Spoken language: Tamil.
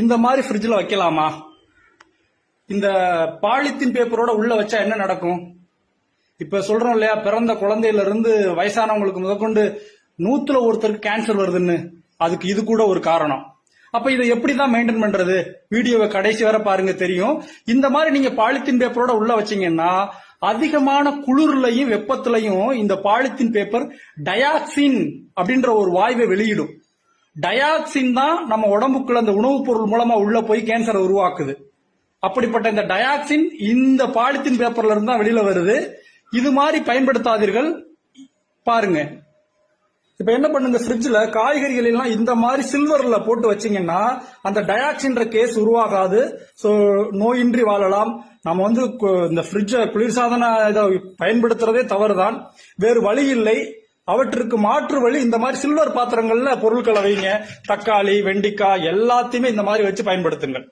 இந்த மாதிரி ஃப்ரிட்ஜில் வைக்கலாமா? இந்த பாலித்தீன் பேப்பரோட உள்ள வச்சா என்ன நடக்கும்? இப்ப சொல்றோம் இல்லையா பிறந்த குழந்தையில இருந்து வயசானவங்களுக்கு முதற்கொண்டு நூத்துல ஒருத்தருக்கு கேன்சர் வருதுன்னு. அதுக்கு இது கூட ஒரு காரணம். அப்ப இதை எப்படி தான் மெயின்டைன் பண்றது? வீடியோவை கடைசி வரை பாருங்க தெரியும். இந்த மாதிரி நீங்க பாலித்தீன் பேப்பரோட உள்ள வச்சீங்கன்னா அதிகமான குளிர்லையும் வெப்பத்திலையும் இந்த பாலித்தீன் பேப்பர் டயாக்சின் அப்படின்ற ஒரு வாய்வை வெளியிடும். டயாக்சின் தான் நம்ம உடம்புக்குள்ள அந்த உணவுப் பொருள் மூலமா உள்ள போய் கேன்சரை உருவாக்குது. அப்படிப்பட்ட இந்த டயாக்சின் இந்த பாலித்தீன் பேப்பர்ல இருந்து தான் வெளியில வருது. இது மாதிரி பயன்படுத்தாதீர்கள். பாருங்க. இப்ப என்ன பண்ணுங்க? ஃப்ரிட்ஜ்ல காய்கறிகள் எல்லாம் இந்த மாதிரி சில்வர்ல போட்டு வச்சீங்கன்னா அந்த டயாக்சின்ற கேஸ் உருவாகாது. ஸோ நோயின்றி வாழலாம். நம்ம வந்து இந்த ஃப்ரிட்ஜை குளிர்சாதன இதை பயன்படுத்துறதே தவறுதான். வேறு வழி இல்லை. அவற்றுக்கு மாற்று வழி இந்த மாதிரி சில்வர் பாத்திரங்கள்ல பொருட்களை வைங்க. தக்காளி வெண்டிக்காய் எல்லாத்தையுமே இந்த மாதிரி வச்சு பயன்படுத்துங்கள்.